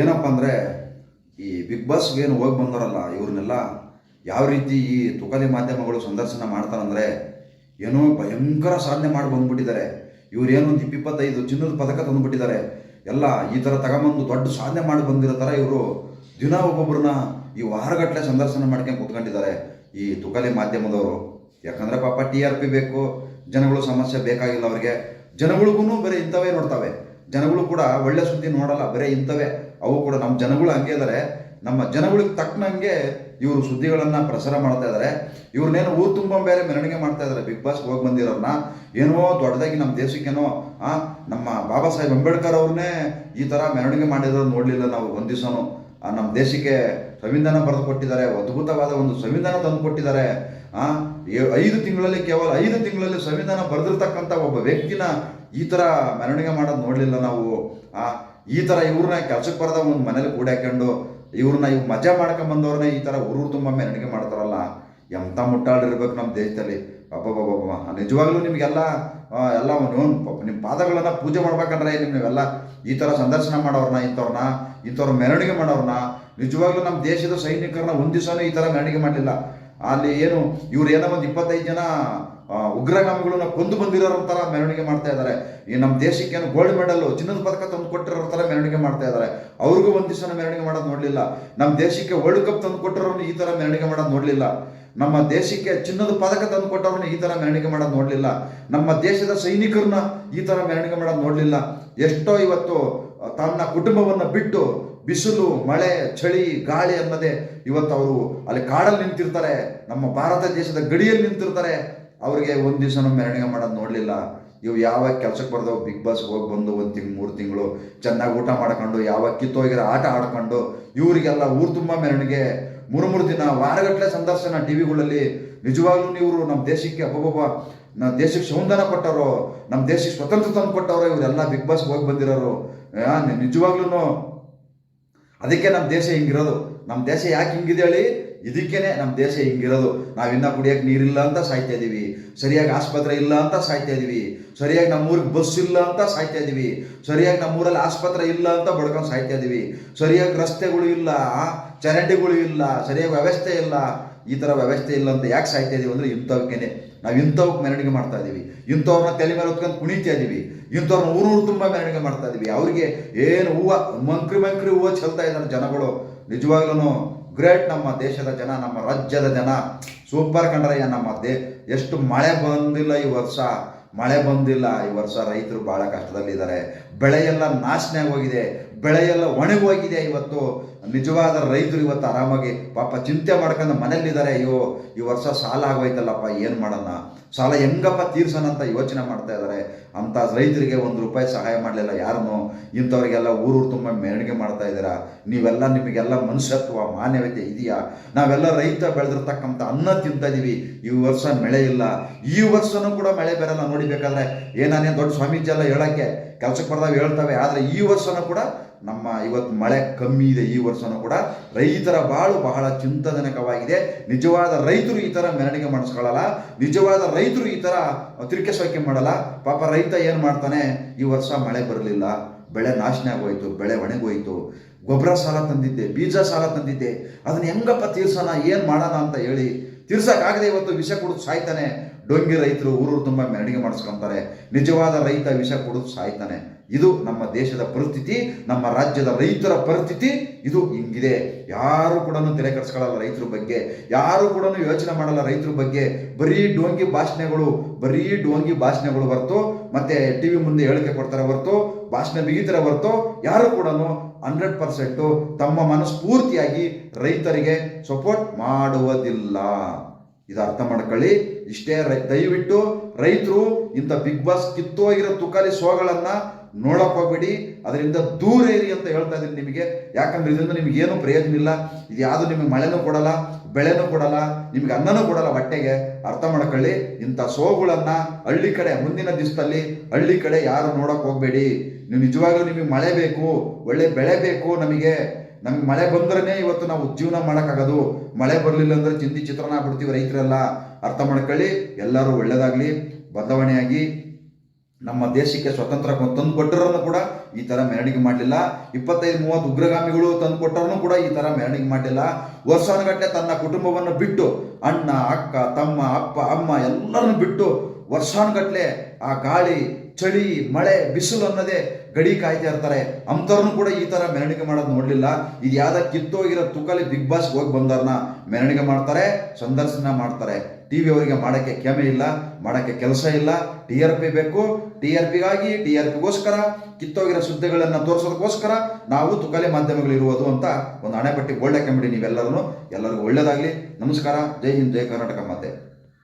ಏನಪ್ಪ ಅಂದರೆ, ಈ ಬಿಗ್ ಬಾಸ್ಗೆ ಏನು ಹೋಗಿ ಬಂದವರಲ್ಲ, ಇವ್ರನ್ನೆಲ್ಲ ಯಾವ ರೀತಿ ಈ ತುಕಲಿ ಮಾಧ್ಯಮಗಳು ಸಂದರ್ಶನ ಮಾಡ್ತಾರಂದರೆ, ಏನೋ ಭಯಂಕರ ಸಾಧನೆ ಮಾಡಿ ಬಂದ್ಬಿಟ್ಟಿದ್ದಾರೆ. ಇವರೇನು ಒಂದು ಇಪ್ಪಿಪ್ಪತ್ತೈದು ಚಿನ್ನದ ಪದಕ ತಂದುಬಿಟ್ಟಿದ್ದಾರೆ. ಎಲ್ಲ ಈ ಥರ ತಗೊಂಬಂದು ದೊಡ್ಡ ಸಾಧನೆ ಮಾಡಿ ಬಂದಿರೋ ಇವರು ದಿನ ಒಬ್ಬೊಬ್ಬರನ್ನ ಈ ವಾರಗಟ್ಟಲೆ ಸಂದರ್ಶನ ಮಾಡ್ಕೊಂಡು ಕೂತ್ಕೊಂಡಿದ್ದಾರೆ ಈ ತುಕಲಿ ಮಾಧ್ಯಮದವರು. ಯಾಕಂದರೆ ಪಾಪ ಟಿ ಆರ್ ಪಿ ಬೇಕು, ಜನಗಳು ಸಮಸ್ಯೆ ಬೇಕಾಗಿಲ್ಲ ಅವ್ರಿಗೆ. ಜನಗಳಿಗೂ ಬರೀ ಇಂಥವೇ ನೋಡ್ತವೆ. ಜನಗಳು ಕೂಡ ಒಳ್ಳೆ ಸುದ್ದಿ ನೋಡಲ್ಲ, ಬರೇ ಇಂಥವೇ. ಅವು ಕೂಡ ನಮ್ಮ ಜನಗಳು ಹಂಗೆ ಇದ್ದಾರೆ ನಮ್ಮ ಜನಗಳಿಗೆ ತಕ್ಕನಂಗೆ ಇವರು ಸುದ್ದಿಗಳನ್ನು ಪ್ರಸಾರ ಮಾಡ್ತಾ ಇದ್ದಾರೆ ಇವ್ರನ್ನೇನು ಊರು ತುಂಬ ಬೇರೆ ಮೆರವಣಿಗೆ ಮಾಡ್ತಾ ಇದ್ದಾರೆ ಬಿಗ್ ಬಾಸ್ಗೆ ಹೋಗಿ ಬಂದಿರೋರನ್ನ ಏನೋ ದೊಡ್ಡದಾಗಿ ನಮ್ಮ ದೇಶಕ್ಕೇನೋ, ಆ, ನಮ್ಮ ಬಾಬಾ ಸಾಹೇಬ್ ಅಂಬೇಡ್ಕರ್ ಅವ್ರನ್ನೇ ಈ ಥರ ಮೆರವಣಿಗೆ ಮಾಡಿದ್ರು ನೋಡಲಿಲ್ಲ ನಾವು ಒಂದು ನಮ್ಮ ದೇಶಕ್ಕೆ ಸಂವಿಧಾನ ಬರೆದು ಕೊಟ್ಟಿದ್ದಾರೆ. ಅದ್ಭುತವಾದ ಒಂದು ಸಂವಿಧಾನ ತಂದು ಕೊಟ್ಟಿದ್ದಾರೆ. ಆ ಐದು ತಿಂಗಳಲ್ಲಿ ಕೇವಲ ಐದು ತಿಂಗಳಲ್ಲಿ ಸಂವಿಧಾನ ಬರೆದಿರ್ತಕ್ಕಂಥ ಒಬ್ಬ ವ್ಯಕ್ತಿನ ಈ ಥರ ಮೆರವಣಿಗೆ ಮಾಡೋದು ನೋಡಲಿಲ್ಲ ನಾವು. ಆ ಈ ಥರ ಇವ್ರನ್ನ ಕೆಲ್ಸಕ್ಕೆ ಬರದ ಒಂದು ಮನೇಲಿ ಕೂಡಾಕೊಂಡು ಇವ್ರನ್ನ ಇವ್ ಮಜಾ ಮಾಡ್ಕೊಂಡ್ ಬಂದವ್ರನ್ನೇ ಈ ಥರ ಊರು ತುಂಬ ಮೆರವಣಿಗೆ ಮಾಡ್ತಾರಲ್ಲ ಎಂಥ ಮುಟ್ಟಾಳಿರ್ಬೇಕು ನಮ್ಮ ದೇಶದಲ್ಲಿ. ಅಬ್ಬಬ್ಬಬ್ಬ ನಿಜವಾಗ್ಲೂ ನಿಮಗೆಲ್ಲ ಎಲ್ಲ ಪಾಪ ನಿಮ್ಮ ಪಾದಗಳನ್ನ ಪೂಜೆ ಮಾಡ್ಬೇಕಂದ್ರೆ ನೀವೆಲ್ಲ ಈ ಥರ ಸಂದರ್ಶನ ಮಾಡೋರ್ನ, ಇಂಥವ್ರನ್ನ ಇಂಥವ್ರ ಮೆರವಣಿಗೆ ಮಾಡೋರ್ನ, ನಿಜವಾಗ್ಲೂ ನಮ್ಮ ದೇಶದ ಸೈನಿಕರನ್ನ ಒಂದು ದಿವಸನೂ ಈ ಥರ ಮೆರವಣಿಗೆ ಮಾಡಲಿಲ್ಲ. ಅಲ್ಲಿ ಏನು, ಇವ್ರು ಏನೋ ಒಂದು ಇಪ್ಪತ್ತೈದು ಜನ ಉಗ್ರಗಾಮಿಗಳನ್ನ ಕೊಂದು ಬಂದಿರೋರ ಥರ ಮೆರವಣಿಗೆ ಮಾಡ್ತಾ ಇದ್ದಾರೆ. ಈ ನಮ್ಮ ದೇಶಕ್ಕೆ ಏನು ಗೋಲ್ಡ್ ಮೆಡಲ್ ಚಿನ್ನದ ಪದಕ ತಂದು ಕೊಟ್ಟಿರೋ ಥರ ಮೆರವಣಿಗೆ ಮಾಡ್ತಾ ಇದ್ದಾರೆ. ಅವ್ರಿಗೂ ಒಂದು ದಿವಸ ಮೆರವಣಿಗೆ ಮಾಡೋದು ನೋಡಲಿಲ್ಲ. ನಮ್ಮ ದೇಶಕ್ಕೆ ವರ್ಲ್ಡ್ ಕಪ್ ತಂದು ಕೊಟ್ಟಿರೋನು ಈ ಥರ ಮೆರವಣಿಗೆ ಮಾಡೋದು ನೋಡಲಿಲ್ಲ. ನಮ್ಮ ದೇಶಕ್ಕೆ ಚಿನ್ನದ ಪದಕ ತಂದು ಕೊಟ್ಟವ್ರನ್ನ ಈ ಥರ ಮೆರವಣಿಗೆ ಮಾಡೋದು ನೋಡಲಿಲ್ಲ. ನಮ್ಮ ದೇಶದ ಸೈನಿಕರನ್ನ ಈ ಥರ ಮೆರವಣಿಗೆ ಮಾಡೋದು ನೋಡಲಿಲ್ಲ. ಎಷ್ಟೋ ಇವತ್ತು ತನ್ನ ಕುಟುಂಬವನ್ನು ಬಿಟ್ಟು ಬಿಸಿಲು, ಮಳೆ, ಚಳಿ, ಗಾಳಿ ಅನ್ನದೇ ಇವತ್ತು ಅವರು ಅಲ್ಲಿ ಕಾಡಲ್ಲಿ ನಿಂತಿರ್ತಾರೆ. ನಮ್ಮ ಭಾರತ ದೇಶದ ಗಡಿಯಲ್ಲಿ ನಿಂತಿರ್ತಾರೆ. ಅವರಿಗೆ ಒಂದು ದಿವಸ ಮೆರವಣಿಗೆ ಮಾಡೋದು ನೋಡಲಿಲ್ಲ. ಇವು ಯಾವಾಗ ಕೆಲಸಕ್ಕೆ ಬರ್ದವು ಬಿಗ್ ಬಾಸ್ ಹೋಗಿ ಬಂದು ಒಂದು ತಿಂಗ್, ಮೂರು ತಿಂಗಳು ಚೆನ್ನಾಗಿ ಊಟ ಮಾಡ್ಕೊಂಡು, ಯಾವಾಗ ಕಿತ್ತೋಗಿರೋ ಆಟ ಆಡ್ಕೊಂಡು, ಇವರಿಗೆಲ್ಲ ಊರು ತುಂಬ ಮೆರವಣಿಗೆ. ಮೂರು ಮೂರು ದಿನ ವಾರಗಟ್ಟಲೆ ಸಂದರ್ಶನ ಟಿ ವಿಗಳಲ್ಲಿ ನಿಜವಾಗ್ಲೂ ಇವರು ನಮ್ಮ ದೇಶಕ್ಕೆ ಅಬ್ಬಬ್ಬ ನಮ್ಮ ದೇಶಕ್ಕೆ ಸೌಂದರ್ಯ ಕೊಟ್ಟವರು ನಮ್ಮ ದೇಶಕ್ಕೆ ಸ್ವತಂತ್ರ ತಂದು ಕೊಟ್ಟವರು ಇವರೆಲ್ಲ ಬಿಗ್ ಬಾಸ್ ಹೋಗಿ ಬಂದಿರೋರು. ನಿಜವಾಗ್ಲೂ ಅದಕ್ಕೆ ನಮ್ಮ ದೇಶ ಹಿಂಗಿರೋದು. ನಮ್ಮ ದೇಶ ಯಾಕೆ ಹಿಂಗಿದೆ ಹೇಳಿ? ಇದಕ್ಕೇನೆ ನಮ್ಮ ದೇಶ ಹಿಂಗಿರೋದು. ನಾವಿನ್ನ ಕುಡಿಯೋಕೆ ನೀರಿಲ್ಲ ಅಂತ ಸಾಯ್ತಾ ಇದ್ದೀವಿ ಸರಿಯಾಗಿ ಆಸ್ಪತ್ರೆ ಇಲ್ಲ ಅಂತ ಸಾಯ್ತಾ ಇದ್ದೀವಿ ಸರಿಯಾಗಿ ನಮ್ಮೂರಿಗೆ ಬಸ್ ಇಲ್ಲ ಅಂತ ಸಾಯ್ತಾ ಇದ್ದೀವಿ ಸರಿಯಾಗಿ ನಮ್ಮೂರಲ್ಲಿ ಆಸ್ಪತ್ರೆ ಇಲ್ಲ ಅಂತ ಬಡ್ಕೊಂಡು ಸಾಯ್ತಾ ಇದ್ದೀವಿ ಸರಿಯಾಗಿ ರಸ್ತೆಗಳು ಇಲ್ಲ, ಚರಂಡಿಗಳು ಇಲ್ಲ, ಸರಿಯಾಗಿ ವ್ಯವಸ್ಥೆ ಇಲ್ಲ. ಈ ಥರ ವ್ಯವಸ್ಥೆ ಇಲ್ಲ ಅಂತ ಯಾಕೆ ಸಾಯ್ತಾ ಇದೀವಿ ಅಂದರೆ ಇಂಥವಕ್ಕೇನೆ ನಾವು ಇಂಥವಕ್ಕೆ ಮೆರವಣಿಗೆ ಮಾಡ್ತಾ ಇದ್ದೀವಿ ಇಂಥವ್ರನ್ನ ತಲೆ ಮೇಲೆ ಹೊತ್ಕೊಂಡು ಕುಣಿತಾ ಇದ್ದೀವಿ ಇಂಥವ್ರನ್ನ ಊರೂರು ತುಂಬ ಮೆರವಣಿಗೆ ಮಾಡ್ತಾ ಇದ್ದೀವಿ ಅವ್ರಿಗೆ ಏನು ಹೂವು, ಮಂಕ್ರಿ ಮಂಕ್ರಿ ಹೂವು ಚೆಲ್ತಾ ಇದ್ದಾರೆ ಜನಗಳು. ನಿಜವಾಗ್ಲೂ ಗ್ರೇಟ್ ನಮ್ಮ ದೇಶದ ಜನ, ನಮ್ಮ ರಾಜ್ಯದ ಜನ. ಸೂಪರ್ ಕಂಡ್ರಯ್ಯ ನಮ್ಮ ದೇ, ಎಷ್ಟು ಮಳೆ ಬಂದಿಲ್ಲ ಈ ವರ್ಷ. ಮಳೆ ಬಂದಿಲ್ಲ ಈ ವರ್ಷ ರೈತರು ಭಾಳ ಕಷ್ಟದಲ್ಲಿದ್ದಾರೆ. ಬೆಳೆಯೆಲ್ಲ ನಾಶನೇ ಹೋಗಿದೆ ಬೆಳೆ ಎಲ್ಲ ಒಣಗೋಗಿದೆ ಇವತ್ತು. ನಿಜವಾದ ರೈತರು ಇವತ್ತು ಆರಾಮಾಗಿ ಪಾಪ ಚಿಂತೆ ಮಾಡ್ಕೊಂಡು ಮನೇಲಿದ್ದಾರೆ ಅಯ್ಯೋ, ಈ ವರ್ಷ ಸಾಲ ಆಗೋಯ್ತಲ್ಲಪ್ಪ, ಏನು ಮಾಡೋಣ? ಸಾಲ ಹೆಂಗಪ್ಪ ತೀರ್ಸೋಣ ಅಂತ ಯೋಚನೆ ಮಾಡ್ತಾ ಇದ್ದಾರೆ. ಅಂತ ರೈತರಿಗೆ ಒಂದು ರೂಪಾಯಿ ಸಹಾಯ ಮಾಡಲಿಲ್ಲ ಯಾರನ್ನು? ಇಂಥವ್ರಿಗೆಲ್ಲ ಊರೂರು ತುಂಬ ಮೆರವಣಿಗೆ ಮಾಡ್ತಾ ಇದ್ದೀರಾ? ನೀವೆಲ್ಲ ನಿಮಗೆಲ್ಲ ಮನುಷ್ಯತ್ವ, ಮಾನವೀಯತೆ ಇದೆಯಾ? ನಾವೆಲ್ಲ ರೈತ ಬೆಳೆದಿರ್ತಕ್ಕಂಥ ಅನ್ನ ತಿಂತಾ ಇದೀವಿ. ಈ ವರ್ಷ ಮಳೆ ಇಲ್ಲ. ಈ ವರ್ಷನೂ ಕೂಡ ಮಳೆ ಬರಲ್ಲ. ನೋಡಿಬೇಕಾದ್ರೆ ಏನಾನೇನು ದೊಡ್ಡ ಸ್ವಾಮೀಜಿ ಎಲ್ಲ ಹೇಳಕ್ಕೆ ಕೆಲ್ಸಕ್ಕೆ ಬರ್ದಾವೆ ಹೇಳ್ತವೆ, ಆದರೆ ಈ ವರ್ಷನೂ ಕೂಡ ನಮ್ಮ ಇವತ್ತು ಮಳೆ ಕಮ್ಮಿ ಇದೆ ಈ ವರ್ಷನೂ ಕೂಡ ರೈತರ ಬಾಳು ಬಹಳ ಚಿಂತಾಜನಕವಾಗಿದೆ ನಿಜವಾದ ರೈತರು ಈ ಥರ ಮೆರವಣಿಗೆ ಮಾಡಿಸ್ಕೊಳ್ಳಲ್ಲ, ನಿಜವಾದ ರೈತರು ಈ ಥರ ತಿರುಕೆ ಸೋಕೆ ಮಾಡಲ್ಲ. ಪಾಪ ರೈತ ಏನು ಮಾಡ್ತಾನೆ, ಈ ವರ್ಷ ಮಳೆ ಬರಲಿಲ್ಲ, ಬೆಳೆ ನಾಶನ ಆಗೋಯ್ತು, ಬೆಳೆ ಒಣಗೋಯ್ತು. ಗೊಬ್ಬರ ಸಾಲ ತಂದಿದ್ದೆ, ಬೀಜ ಸಾಲ ತಂದಿದ್ದೆ. ಅದನ್ನ ಹೆಂಗಪ್ಪ ತೀರ್ಸೋಣ, ಏನು ಮಾಡೋಣ ಅಂತ ಹೇಳಿ ತೀರ್ಸಕ್ಕಾಗದೆ ಇವತ್ತು ವಿಷ ಕೊಡೋದು ಸಾಯ್ತಾನೆ. ಡೊಂಗಿ ರೈತರು ಊರು ತುಂಬ ಮೆರಡಿಗೆ ಮಾಡಿಸ್ಕೊಂತಾರೆ. ನಿಜವಾದ ರೈತ ವಿಷ ಕುಡಿದು ಸಾಯ್ತಾನೆ. ಇದು ನಮ್ಮ ದೇಶದ ಪರಿಸ್ಥಿತಿ, ನಮ್ಮ ರಾಜ್ಯದ ರೈತರ ಪರಿಸ್ಥಿತಿ, ಇದು ಹಿಂಗಿದೆ. ಯಾರು ಕೂಡ ತಲೆ ಕೆಡಿಸ್ಕೊಳ್ಳಲ್ಲ ರೈತರ ಬಗ್ಗೆ. ಯಾರು ಕೂಡ ಯೋಚನೆ ಮಾಡಲ್ಲ ರೈತರ ಬಗ್ಗೆ. ಬರೀ ಡೋಂಗಿ ಭಾಷಣಗಳು, ಬರೀ ಡೋಂಗಿ ಭಾಷಣಗಳು ಹೊರತು, ಮತ್ತೆ ಟಿ ವಿ ಮುಂದೆ ಹೇಳಿಕೆ ಕೊಡ್ತಾರೆ ಹೊರತು, ಭಾಷಣ ಬಿಗಿತಾರೆ ಹೊರತು, ಯಾರು ಕೂಡ ಹಂಡ್ರೆಡ್ ಪರ್ಸೆಂಟು ತಮ್ಮ ಮನಸ್ಫೂರ್ತಿಯಾಗಿ ರೈತರಿಗೆ ಸಪೋರ್ಟ್ ಮಾಡುವುದಿಲ್ಲ. ಇದು ಅರ್ಥ ಮಾಡ್ಕೊಳ್ಳಿ. ಇಷ್ಟೇ ದಯವಿಟ್ಟು ರೈತರು ಇಂಥ ಬಿಗ್ ಬಾಸ್ ಕಿತ್ತೋಗಿರೋ ತುಕಾಲಿ ಶೋಗಳನ್ನ ನೋಡಕ್ ಹೋಗಬೇಡಿ ಅದರಿಂದ ದೂರ ಇರಿ ಅಂತ ಹೇಳ್ತಾ ಇದ್ದೀನಿ ನಿಮಗೆ. ಯಾಕಂದ್ರೆ ಇದರಿಂದ ನಿಮ್ಗೆ ಏನು ಪ್ರಯೋಜನ ಇಲ್ಲ. ಇದು ಯಾವುದು ನಿಮಗೆ ಮಳೆನೂ ಕೊಡಲ್ಲ, ಬೆಳೆನೂ ಕೊಡಲ್ಲ, ನಿಮ್ಗೆ ಅನ್ನನೂ ಕೊಡಲ್ಲ ಹೊಟ್ಟೆಗೆ ಅರ್ಥ ಮಾಡ್ಕೊಳ್ಳಿ, ಇಂಥ ಸೋಗುಳನ್ನ ಹಳ್ಳಿ ಕಡೆ, ಮುಂದಿನ ದಿವಸದಲ್ಲಿ ಹಳ್ಳಿ ಕಡೆ ಯಾರು ನೋಡಕ್ ಹೋಗ್ಬೇಡಿ. ನೀವು ನಿಜವಾಗ್ಲೂ ನಿಮಗೆ ಮಳೆ ಬೇಕು, ಒಳ್ಳೆ ಬೆಳೆ ಬೇಕು ನಮಗೆ. ನಮ್ಗೆ ಮಳೆ ಬಂದ್ರೇ ಇವತ್ತು ನಾವು ಜೀವನ ಮಾಡೋಕ್ಕಾಗೋದು. ಮಳೆ ಬರಲಿಲ್ಲ ಅಂದ್ರೆ ಚಿಂತಿ ಚಿತ್ರಣ ಆಗ್ಬಿಡ್ತೀವಿ ರೈತರೆಲ್ಲ. ಅರ್ಥ ಮಾಡ್ಕೊಳ್ಳಿ, ಎಲ್ಲರೂ ಒಳ್ಳೇದಾಗಲಿ, ಬದಲಾವಣೆಯಾಗಿ. ನಮ್ಮ ದೇಶಕ್ಕೆ ಸ್ವತಂತ್ರ ತಂದು ಕೊಟ್ಟಿರೋನು ಕೂಡ ಈ ತರ ಮೆರವಣಿಗೆ ಮಾಡಲಿಲ್ಲ. ಇಪ್ಪತ್ತೈದು, ಮೂವತ್ತು ಉಗ್ರಗಾಮಿಗಳು ತಂದು ಕೊಟ್ಟರನ್ನು ಕೂಡ ಈ ತರ ಮೆರವಣಿಗೆ ಮಾಡಲಿಲ್ಲ. ವರ್ಷಾನುಗಟ್ಟಲೆ ತನ್ನ ಕುಟುಂಬವನ್ನು ಬಿಟ್ಟು ಅಣ್ಣ, ಅಕ್ಕ, ತಮ್ಮ, ಅಪ್ಪ, ಅಮ್ಮ ಎಲ್ಲರನ್ನು ಬಿಟ್ಟು ವರ್ಷಾನುಗಟ್ಟಲೆ ಆ ಗಾಳಿ, ಚಳಿ, ಮಳೆ, ಬಿಸಿಲು ಅನ್ನೋದೇ ಗಡಿ ಕಾಯ್ತಾ ಇರ್ತಾರೆ. ಅಂಥವ್ರನ್ನು ಕೂಡ ಈ ತರ ಮೆರವಣಿಗೆ ಮಾಡೋದು ನೋಡಲಿಲ್ಲ. ಇದು ಯಾವ್ದ ಕಿತ್ತೋಗಿರೋ ತುಕಲಿ ಬಿಗ್ ಬಾಸ್ ಹೋಗಿ ಬಂದವ್ರನ್ನ ಮೆರವಣಿಗೆ ಮಾಡ್ತಾರೆ, ಸಂದರ್ಶನ ಮಾಡ್ತಾರೆ. ಟಿವಿ ಅವರಿಗೆ ಮಾಡೋಕ್ಕೆ ಕ್ಷಮೆ ಇಲ್ಲ, ಮಾಡೋಕ್ಕೆ ಕೆಲಸ ಇಲ್ಲ. ಟಿ ಆರ್ ಪಿ ಬೇಕು. ಟಿ ಆರ್ ಪಿಗಾಗಿ ಟಿ ಆರ್ ಪಿಗೋಸ್ಕರ ಕಿತ್ತೋಗಿರೋ ಸುದ್ದಿಗಳನ್ನು ತೋರಿಸೋದಕ್ಕೋಸ್ಕರ ನಾವು ತುಕಲಿ ಮಾಧ್ಯಮಗಳು ಇರುವುದು ಅಂತ ಒಂದು ಹಣೆಪಟ್ಟಿ ಗೋಲ್ಡ್ ಹಾಕೊಂಬಿಡಿ ನೀವೆಲ್ಲರೂ ಎಲ್ಲರಿಗೂ ಒಳ್ಳೇದಾಗಲಿ. ನಮಸ್ಕಾರ. ಜೈ ಹಿಂದ್, ಜೈ ಕರ್ನಾಟಕ ಮಾತೆ.